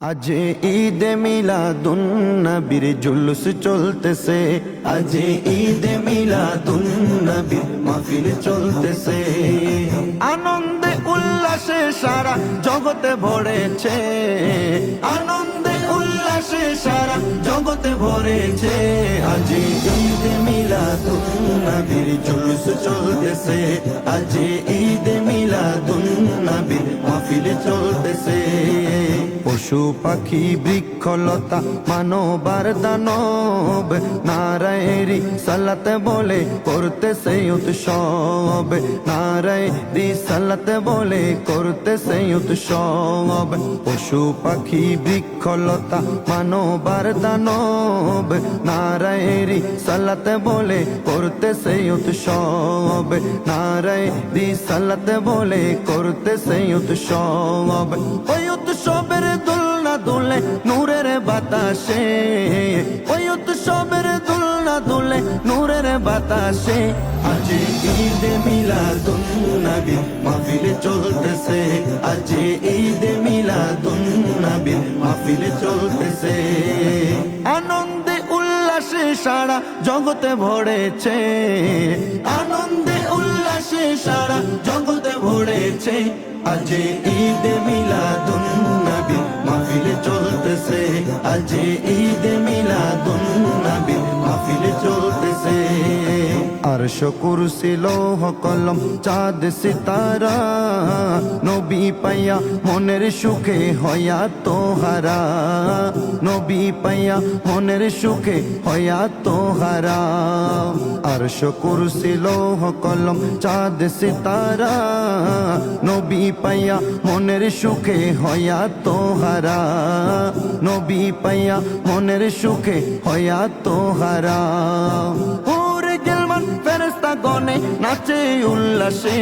আজ ঈদ মিলাদুন নবীর জুলুস চলতেছে। আজ ঈদ মিলাদুন নবীর মাহফিল চলতেছে। আনন্দে উল্লাসে সারা জগতে ভরেছে। আনন্দে উল্লাসে সারা জগতে ভরেছে। আজ ঈদ মিলাদুন নবীর জুলুস চলতেছে। আজ ঈদ মিলাদুন নবীর মাহফিল চলতেছে। পশু পাখি, বৃক্ষলতা, মানবার দানব। নারায়ণী সালাতে বলে করতে সেই উৎসব। নারায়ণী সালাতে বলে করতে সেই উৎসব। পশু পাখি, বৃক্ষলতা, মানবার দানব। নারায়ণী সালাতে বলে করতে সেই উৎসব। নারায়ণী সালাতে বলে করতে সেই উৎসব। ওই বাতাসে। ওই উৎসবের দুলনা দুলে, নূরের বাতাসে। আজ ঈদ মিলাদুন নবী, মাহফিল চলতেছে। আজ ঈদ মিলাদুন নবী, মাহফিল চলতেছে। আনন্দে উল্লাসে সারা জগতে ভরেছে। আনন্দে উল্লাসে সারা জগতে ভরেছে। আজ ঈদ মিলাদুন আরশ কুরসি লৌহ কলম, চাঁদ সিতারা। নবী পাইয়া মনের সুখে হয়া তোহারা। নবী পাইয়া মনের সুখে হয়া তোহারা। আরশ কুরসি লৌহ কলম, চাঁদ সিতারা। নবী পাইয়া মনের সুখে হয়া তোহারা। নবী পাইয়া মনের সুখে হয়া তোহারা। ফেরেস্তা গনে নাচে উল্লাসে।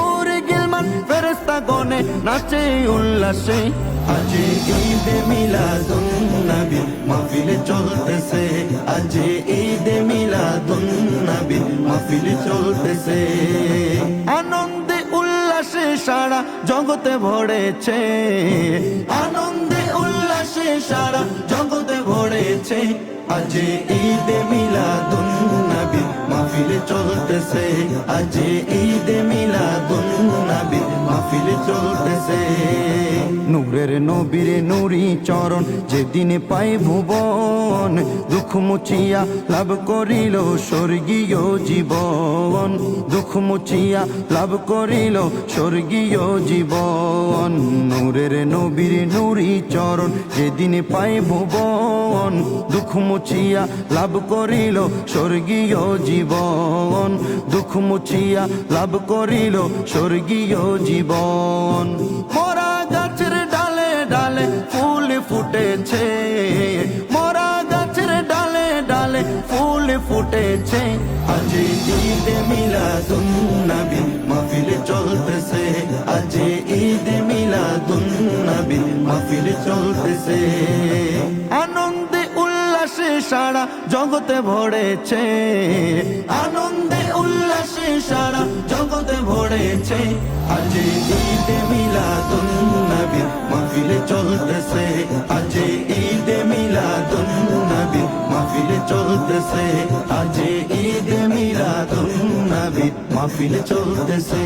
ওরে গেলমান ফেরেস্তা গনে নাচে উল্লাসে। আজ ঈদ মিলাদুন নবী মাহফিল চলতেছে। আজ ঈদ মিলাদুন নবী মাহফিল চলতেছে। আনন্দে উল্লাসে সারা জগতে ভরেছে। আনন্দে উল্লাসে সারা জগতে ভরেছে। আজ ঈদ চলতেছে। আজ ঈদ মিলাদুন নবী। নূরের নবীর নুরি চরণ যেদিন পাই ভুবন দুঃখ মুচিয়া লাভ করিল স্বর্গীয় জীবন। দুঃখ মুচিয়া লাভ করিল স্বর্গীয় জীবন। নূরের নবীর নুরি চরণ যেদিন পাই ভুবন দুঃখ মুচিয়া লাভ করিল স্বর্গীয় জীবন। দুঃখ মুচিয়া লাভ করিল স্বর্গীয় জীবন। ফুটেছে মরা গাছের ডালে ডালে ফুল ফুটেছে। আজ ঈদ মিলাদুন নবী, মাহফিল চলতেছে। আজ ঈদ মিলাদুন নবী, মাহফিল চলতেছে। সারা জগতে ভরেছে। আনন্দে, উল্লাসে সারা জগতে ভরেছে। আজ ঈদ মিলাদুন নবী মাহফিল চলতেছে। আজ ঈদ মিলাদুন নবী মাহফিল চলতেছে। আজ ঈদ মিলাদুন নবী মাহফিল চলতেছে।